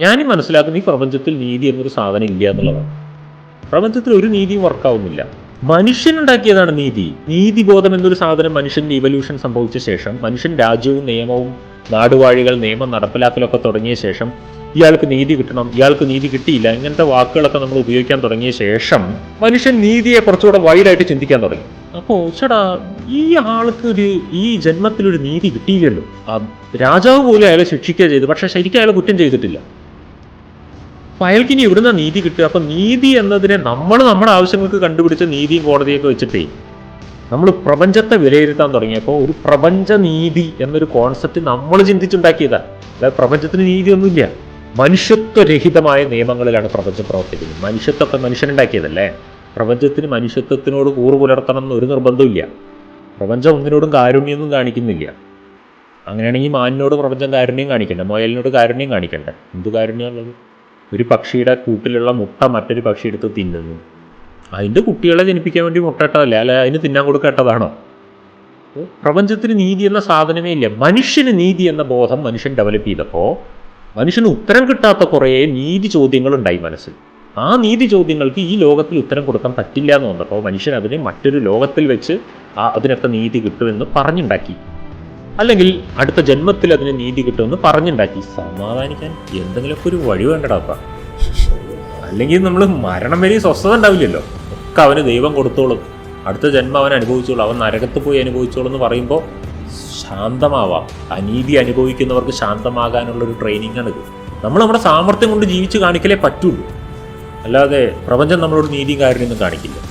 ഞാനീ മനസ്സിലാക്കുന്ന ഈ പ്രപഞ്ചത്തിൽ നീതി എന്നൊരു സാധനം ഇല്ല എന്നുള്ളതാണ്. പ്രപഞ്ചത്തിൽ ഒരു നീതിയും വർക്കാവുന്നില്ല. മനുഷ്യനുണ്ടാക്കിയതാണ് നീതി. നീതി ബോധം എന്നൊരു സാധനം മനുഷ്യന്റെ ഇവല്യൂഷൻ സംഭവിച്ച ശേഷം മനുഷ്യൻ രാജ്യവും നിയമവും നാടുവാഴികൾ നിയമം നടപ്പിലാക്കലൊക്കെ തുടങ്ങിയ ശേഷം ഇയാൾക്ക് നീതി കിട്ടണം ഇയാൾക്ക് നീതി കിട്ടിയില്ല ഇങ്ങനത്തെ വാക്കുകളൊക്കെ നമ്മൾ ഉപയോഗിക്കാൻ തുടങ്ങിയ ശേഷം മനുഷ്യൻ നീതിയെ കുറച്ചുകൂടെ വൈഡായിട്ട് ചിന്തിക്കാൻ തുടങ്ങി. അപ്പോൾ ചേടാ ഈ ആൾക്ക് ഒരു ഈ ജന്മത്തിലൊരു നീതി കിട്ടിയില്ലല്ലോ. രാജാവ് പോലും അയാളെ ശിക്ഷിക്കുക ചെയ്തു പക്ഷെ ശരിക്കും അയാളെ കുറ്റം ചെയ്തിട്ടില്ല. അപ്പൊ അയാൾക്ക് ഇനി എവിടുന്ന നീതി കിട്ടുക. അപ്പം നീതി എന്നതിനെ നമ്മൾ നമ്മുടെ ആവശ്യങ്ങൾക്ക് കണ്ടുപിടിച്ച നീതിയും കോടതിയൊക്കെ വെച്ചിട്ടേ നമ്മൾ പ്രപഞ്ചത്തെ വിലയിരുത്താൻ തുടങ്ങിയപ്പോൾ ഒരു പ്രപഞ്ച നീതി എന്നൊരു കോൺസെപ്റ്റ് നമ്മൾ ചിന്തിച്ചുണ്ടാക്കിയതാ. അല്ലാതെ പ്രപഞ്ചത്തിന് നീതിയൊന്നുമില്ല. മനുഷ്യത്വരഹിതമായ നിയമങ്ങളിലാണ് പ്രപഞ്ചം പ്രവർത്തിക്കുന്നത്. മനുഷ്യത്വമൊക്കെ മനുഷ്യനുണ്ടാക്കിയതല്ലേ? പ്രപഞ്ചത്തിന് മനുഷ്യത്വത്തിനോട് കൂറ് പുലർത്തണം എന്നൊരു നിർബന്ധമില്ല പ്രപഞ്ചം ഒന്നിനോടും കാരുണ്യമൊന്നും കാണിക്കുന്നില്ല. അങ്ങനെയാണെങ്കിൽ മാനിനോട് പ്രപഞ്ചം കാരുണ്യം കാണിക്കണ്ട? മൊയലിനോട് കാരുണ്യം കാണിക്കണ്ട? എന്ത് കാരുണ്യമുള്ളത് ഒരു പക്ഷിയുടെ കൂട്ടിലുള്ള മുട്ട മറ്റൊരു പക്ഷി എടുത്ത് തിന്നുന്നു. അതിന്റെ കുട്ടികളെ ജനിപ്പിക്കാൻ വേണ്ടി മുട്ടയിട്ടതല്ല അല്ല അതിന് തിന്നാൻ കൊടുക്കേണ്ടതാണോ പ്രപഞ്ചത്തിന് നീതി എന്ന സാധനമേ ഇല്ല. മനുഷ്യന് നീതി എന്ന ബോധം മനുഷ്യൻ ഡെവലപ്പ് ചെയ്തപ്പോൾ മനുഷ്യന് ഉത്തരം കിട്ടാത്ത കുറേ നീതി ചോദ്യങ്ങളുണ്ടായി മനസ്സിൽ. ആ നീതി ചോദ്യങ്ങൾക്ക് ഈ ലോകത്തിൽ ഉത്തരം കൊടുക്കാൻ പറ്റില്ല എന്ന് വന്നപ്പോൾ മനുഷ്യൻ അതിനെ മറ്റൊരു ലോകത്തിൽ വെച്ച് ആ അതിനൊക്കെ നീതി കിട്ടുമെന്ന് പറഞ്ഞുണ്ടാക്കി. അല്ലെങ്കിൽ അടുത്ത ജന്മത്തിൽ അതിന് നീതി കിട്ടുമെന്ന് പറഞ്ഞുണ്ടാക്കി. സമാധാനിക്കാൻ എന്തെങ്കിലുമൊക്കെ ഒരു വഴി വേണ്ടടാപ്പ അല്ലെങ്കിൽ നമ്മൾ മരണം വരെ സ്വസ്ഥത ഉണ്ടാവില്ലല്ലോ. ഒക്കെ അവന് ദൈവം കൊടുത്തോളും. അടുത്ത ജന്മം അവൻ അനുഭവിച്ചോളും. അവൻ നരകത്ത് പോയി അനുഭവിച്ചോളും എന്ന് പറയുമ്പോൾ ശാന്തമാവാം. അനീതി അനുഭവിക്കുന്നവർക്ക് ശാന്തമാകാനുള്ള ഒരു ട്രെയിനിങ് ആണിത് നമ്മൾ നമ്മുടെ സാമർത്ഥ്യം കൊണ്ട് ജീവിച്ച് കാണിക്കലേ പറ്റുള്ളൂ. അല്ലാതെ പ്രപഞ്ചം നമ്മളോട് നീതിയും കാര്യമൊന്നും കാണിക്കില്ല.